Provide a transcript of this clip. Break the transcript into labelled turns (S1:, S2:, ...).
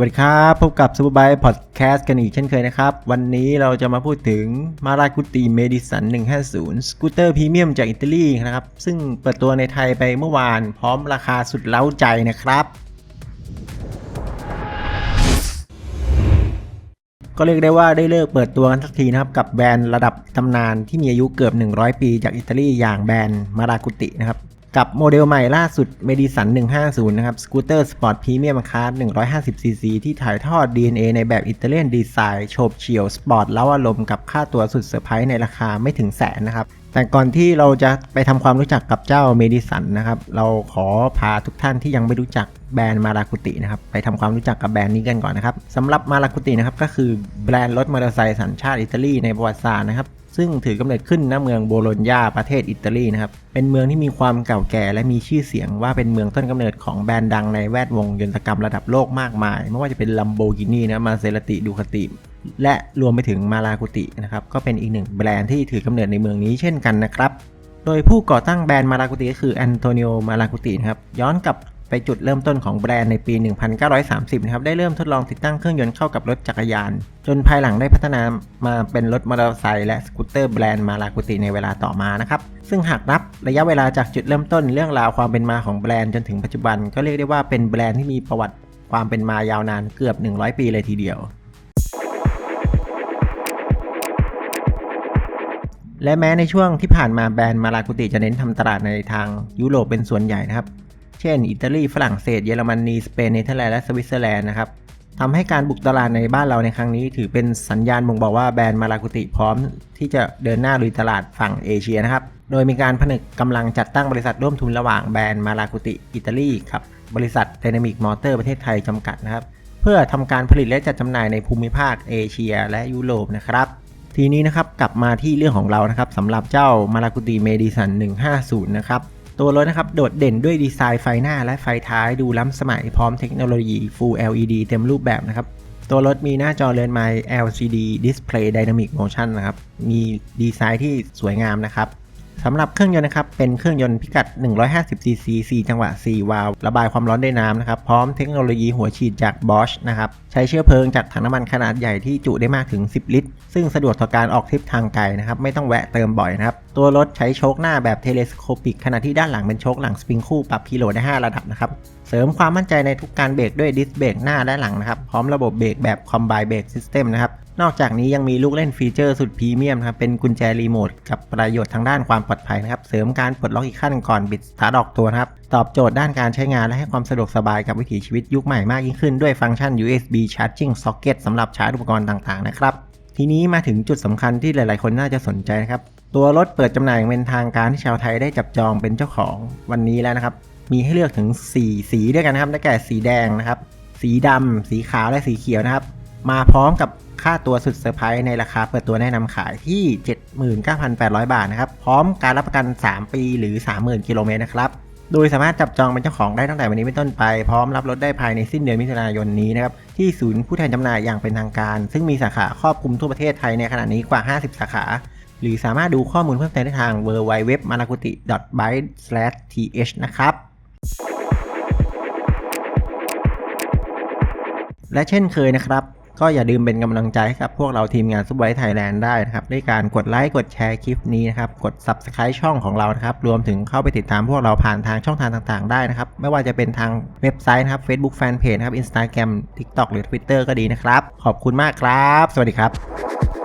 S1: วัสดีครับ พบกับซูเปอร์บค์พอดแคสต์กันอีกเช่นเคยนะครับ วันนี้เราจะมาพูดถึงมารากุติเมดิสัน 150 สกูตเตอร์พรีเมียมจากอิตาลีนะครับ ซึ่งเปิดตัวในไทยไปเมื่อวานพร้อมราคาสุดเล้าใจนะครับ ก็เรียกได้ว่าได้เลิกเปิดตัวกันสักทีนะครับ กับแบรนด์ระดับตำนานที่มีอายุเกือบ 100 ปีจากอิตาลีอย่างแบรนด์มารากุตินะครับ กับโมเดลใหม่ล่าสุด m e d i s o n 150 นะครับ สกูตเตอร์สปอร์ตพรีเมียมคาร์ด 150cc ที่ถ่ายทอด DNA ในแบบอิตาเลียนดีไซน์โฉบเฉี่ยว สปอร์ตเล้าอารมณ์กับค่าตัวสุดเซอร์ไพรส์ในราคาไม่ถึงแสนนะครับ แต่ก่อนที่เราจะไปทำความรู้จักกับเจ้าเมดิสันนะครับ เราขอพาทุกท่านที่ยังไม่รู้จักแบรนด์มาราคุตินะครับ ไปทำความรู้จักกับแบรนด์นี้กันก่อนนะครับสำหรับมาราคุตินะครับก็คือแบรนด์รถมอเตอร์ไซค์สัญชาติอิตาลีในประวัติศาสตร์นะครับ ซึ่งถือกำเนิดขึ้นณเมืองโบโลญญาประเทศอิตาลีนะครับ เป็นเมืองที่มีความเก่าแก่และมีชื่อเสียงว่าเป็นเมืองต้นกำเนิดของแบรนด์ดังในแวดวงยนตกรรมระดับโลกมากมาย ไม่ว่าจะเป็น Lamborghini นะมาเซราติดูคาติ และรวมไปถึงมารากุตินะครับก็เป็นอีกหนึ่งแบรนด์ที่ถือกำเนิดในเมืองนี้เช่นกันนะครับโดยผู้ก่อตั้งแบรนด์มารากุติก็คือแอนโตนิโอมารากุตินะครับย้อนกลับ ไปจุดเริ่มต้นของแบรนด์ในปี 1930 นะครับ ได้เริ่มทดลองติดตั้งเครื่องยนต์เข้ากับรถจักรยาน จนภายหลังได้พัฒนามาเป็นรถมอเตอร์ไซค์และสกูตเตอร์แบรนด์มารากุติในเวลาต่อมานะครับ ซึ่งหากนับระยะเวลาจากจุดเริ่มต้นเรื่องราวความเป็นมาของแบรนด์จนถึงปัจจุบัน ก็เรียกได้ว่าเป็นแบรนด์ที่มีประวัติความเป็นมายาวนานเกือบ 100 ปีเลยทีเดียวและแม้ในช่วงที่ผ่านมาแบรนด์มารากุติจะเน้นทำตลาดในทางยุโรปเป็นส่วนใหญ่นะครับ เช่น อิตาลี ฝรั่งเศส เยอรมนี สเปน เนเธอร์แลนด์ และสวิตเซอร์แลนด์นะครับทำให้การบุกตลาดในบ้านเราในครั้งนี้ ถือเป็นสัญญาณบ่งบอกว่าแบรนด์มารากุติพร้อม ที่จะเดินหน้าลุยตลาดฝั่งเอเชียนะครับ โดยมีการผนึกกำลังจัดตั้งบริษัทร่วมทุนระหว่างแบรนด์มารากุติอิตาลีกับ บริษัท Dynamic Motor ประเทศไทยจำกัดนะครับ เพื่อทำการผลิตและจัดจำหน่ายในภูมิภาคเอเชีย และยุโรปนะครับ ทีนี้นะครับกลับมาที่เรื่องของเรานะครับสำหรับเจ้ามารากุติเมดิสัน150นะครับ ตัวรถนะครับโดดเด่นด้วยดีไซน์ไฟหน้าและไฟท้ายดูล้ำสมัยพร้อมเทคโนโลยี Full LED เต็มรูปแบบนะครับ ตัวรถมีหน้าจอเรือนไม้ LCD Display Dynamic Motion นะครับ มีดีไซน์ที่สวยงามนะครับ สำหรับเครื่องยนต์นะครับ เป็นเครื่องยนต์พิกัด 150cc 4 จังหวะ 4 วาล์วระบายความร้อนด้วยน้ำนะครับ พร้อมเทคโนโลยีหัวฉีดจาก Bosch นะครับ ใช้เชื้อเพลิงจากถังน้ำมันขนาดใหญ่ที่จุได้มากถึง 10 ลิตร ซึ่งสะดวกต่อการออกทริปทางไกลนะครับ ไม่ต้องแวะเติมบ่อยนะครับ ตัวรถใช้โชคหน้าแบบเทเลสโคปิก ขณะที่ด้านหลังเป็นโชคหลังสปริงคู่ปรับกิโลได้ 5 ระดับนะครับ เสริมความมั่นใจในทุกการเบรกด้วยดิสเบรกหน้าและหลังนะครับ พร้อมระบบเบรกแบบ Combine Brake System นะครับ นอกจากนี้ยังมีลูกเล่นฟีเจอร์สุดพรีเมียมครับเป็นกุญแจรีโมทกับประโยชน์ทางด้านความปลอดภัยนะครับ เสริมการปลดล็อกอีกขั้นก่อนบิดสตาร์ทอกตัวครับ ตอบโจทย์ด้านการใช้งานและให้ความสะดวกสบายกับวิถีชีวิตยุคใหม่มากยิ่งขึ้นด้วยฟังก์ชัน USB Charging Socket สำหรับชาร์จอุปกรณ์ต่างๆนะครับทีนี้มาถึงจุดสำคัญที่หลาย ๆ คนน่าจะสนใจนะครับ ตัวรถเปิดจำหน่ายเป็นทางการที่ชาวไทยได้จับจองเป็นเจ้าของวันนี้แล้วนะครับ มีให้เลือกถึง 4 สีด้วยกันนะครับได้แก่สีแดงนะครับ สีดำสีขาวและสีเขียวนะครับ มาพร้อมกับ ค่าตัวสุดเซอร์ไพรส์ในราคาเปิดตัวแนะนำขายที่ 79,800 บาทนะครับ พร้อมการรับประกัน 3 ปีหรือ 30,000 กิโลเมตรนะครับ โดยสามารถจับจองเป็นเจ้าของได้ตั้งแต่วันนี้เป็นต้นไป พร้อมรับรถได้ภายในสิ้นเดือนมิถุนายนนี้นะครับ ที่ศูนย์ผู้แทนจำหน่ายอย่างเป็นทางการ ซึ่งมีสาขาครอบคลุมทั่วประเทศไทยในขณะนี้กว่า 50 สาขา หรือสามารถดูข้อมูลเพิ่มเติมได้ทาง w w w m a r a k u t i b y t h นะครับและเช่นเคยนะครับ ก็อย่าลืมเป็นกำลังใจให้กับพวกเราทีมงานซุปไวท์ไทยแลนด์ได้นะครับด้วยการกดไลค์กดแชร์คลิปนี้นะครับกด Subscribe ช่องของเรานะครับรวมถึงเข้าไปติดตามพวกเราผ่านทางช่องทางต่างๆ ได้นะครับไม่ว่าจะเป็นทางเว็บไซต์นะครับ Facebook Fanpage นะครับ Instagram TikTok หรือ Twitter ก็ดีนะครับ ขอบคุณมากครับ สวัสดีครับ